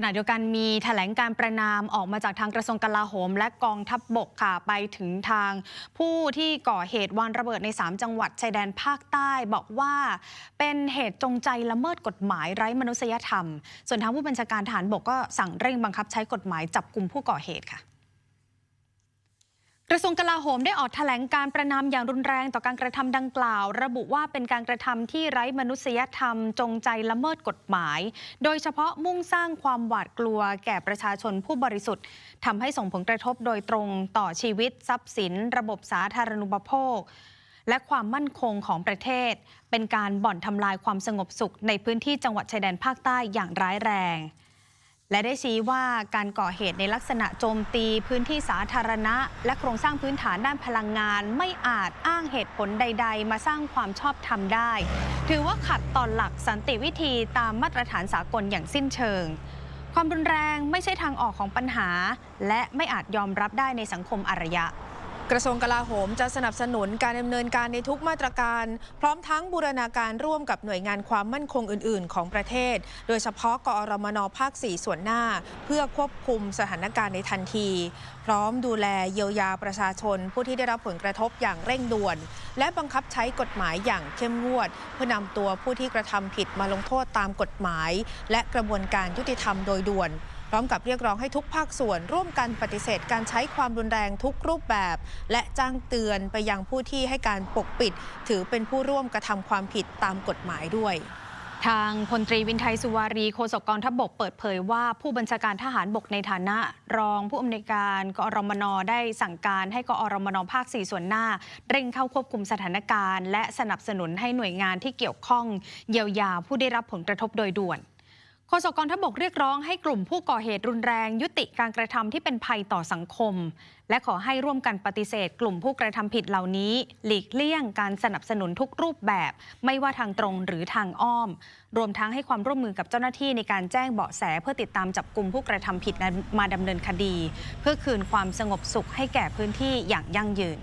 ขณะเดียวกันมีแถลงการประนามออกมาจากทางกระทรวงกลาโหม และกองทัพบบกค่ะไปถึงทางผู้ที่ก่อเหตุวางระเบิดใน 3 จังหวัดชายแดนภาคใต้ บอกว่าเป็นเหตุจงใจละเมิดกฎหมายไร้มนุษยธรรม ส่วนทางผู้บัญชาการฐานบกก็สั่งเร่งบังคับใช้กฎหมายจับกลุ่มผู้ก่อเหตุค่ะ กระทรวงกลาโหมได้ออกแถลงการประนามอย่างรุนแรงต่อการกระทำดังกล่าว ระบุว่าเป็นการกระทำที่ไร้มนุษยธรรม จงใจละเมิดกฎหมาย โดยเฉพาะมุ่งสร้างความหวาดกลัวแก่ประชาชนผู้บริสุทธิ์ทำให้ส่งผลกระทบโดยตรงต่อชีวิต ทรัพย์สิน ระบบสาธารณูปโภค และความมั่นคงของประเทศ เป็นการบ่อนทำลายความสงบสุขในพื้นที่จังหวัดชายแดนภาคใต้อย่างร้ายแรง และได้ชี้ว่าการก่อเหตุในลักษณะโจมตีพื้นที่สาธารณะ และโครงสร้างพื้นฐานด้านพลังงาน ไม่อาจอ้างเหตุผลใด ๆ มาสร้างความชอบธรรมได้ ถือว่าขัดต่อหลักสันติวิธีตามมาตรฐานสากลอย่างสิ้นเชิง ความรุนแรงไม่ใช่ทางออกของปัญหา และไม่อาจยอมรับได้ในสังคมอารยะ กระทรวงกลาโหมจะสนับสนุนการดำเนินการในทุกมาตรการ พร้อมทั้งบูรณาการร่วมกับหน่วยงานความมั่นคงอื่น ๆ ของประเทศ โดยเฉพาะกอรมนภาค 4 ส่วนหน้า เพื่อควบคุมสถานการณ์ในทันที พร้อมดูแลเยียวยาประชาชน ผู้ที่ได้รับผลกระทบอย่างเร่งด่วน และบังคับใช้กฎหมายอย่างเข้มงวด เพื่อนำตัวผู้ที่กระทำผิดมาลงโทษตามกฎหมาย และกระบวนการยุติธรรมโดยด่วน พร้อมกับเรียกร้องให้ทุกภาคส่วน ร่วมกันปฏิเสธการใช้ความรุนแรงทุกรูปแบบ และจ้างเตือนไปยังผู้ที่ให้การปกปิด ถือเป็นผู้ร่วมกระทำความผิดตามกฎหมายด้วยทางพลตรีวินไทยสุวารีโฆษกกองทัพบกเปิดเผยว่าผู้บัญชาการทหารบกในฐานะ รองผู้อำนวยการกอรมนได้สั่งการให้กอรมนภาค 4 ส่วนหน้า เร่งเข้าควบคุมสถานการณ์ และสนับสนุนให้หน่วยงานที่เกี่ยวข้อง เยียวยาผู้ได้รับผลกระทบโดยด่วน โฆษกกองทัพบกเรียกร้องให้กลุ่มผู้ก่อเหตุรุนแรง ยุติการกระทำที่เป็นภัยต่อสังคม และขอให้ร่วมกันปฏิเสธ กลุ่มผู้กระทำผิดเหล่านี้ หลีกเลี่ยงการสนับสนุนทุกรูปแบบ ไม่ว่าทางตรงหรือทางอ้อม รวมทั้งให้ความร่วมมือกับเจ้าหน้าที่ในการแจ้งเบาะแส เพื่อติดตามจับกลุ่มผู้กระทำผิดมาดำเนินคดี เพื่อคืนความสงบสุขให้แก่พื้นที่อย่างยั่งยืน